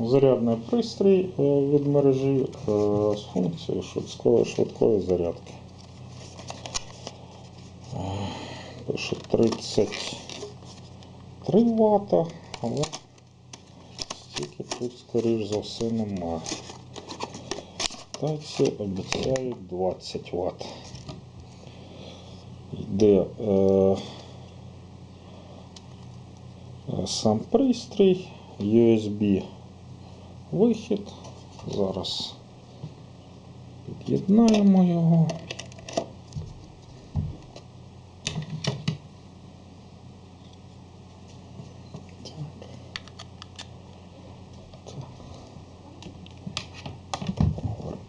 зарядний пристрій е, від мережі е, з функцією швидкої, швидкої зарядки. Е, Пише 33 Вт, але стільки тут, скоріш за все, немає. Тайці обіцяють 20 Вт. Йде е, сам пристрій, USB вихід. Зараз під'єднаємо його.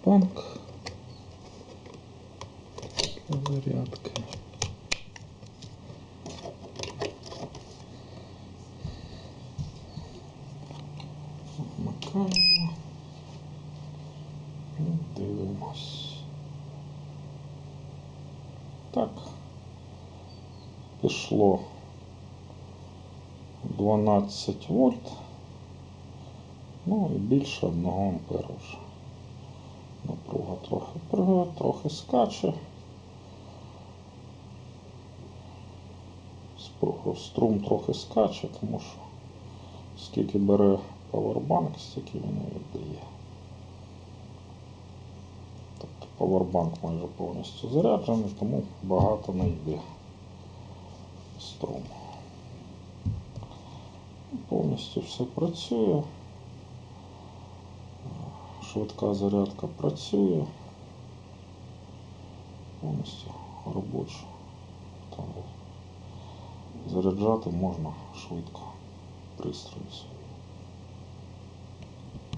Так. Так. Вмикаємо. І дивимось. Так. Пішло 12 вольт. Ну і більше 1 ампера вже. Напруга трохи пригає, трохи скаче. Струм трохи скаче, тому що скільки бере павербанк, стільки він віддає. Тобто павербанк майже повністю заряджений, тому багато не йде струму. Повністю все працює. Швидка зарядка працює. Повністю робоча. Заряджати можна швидко пристрої. свої.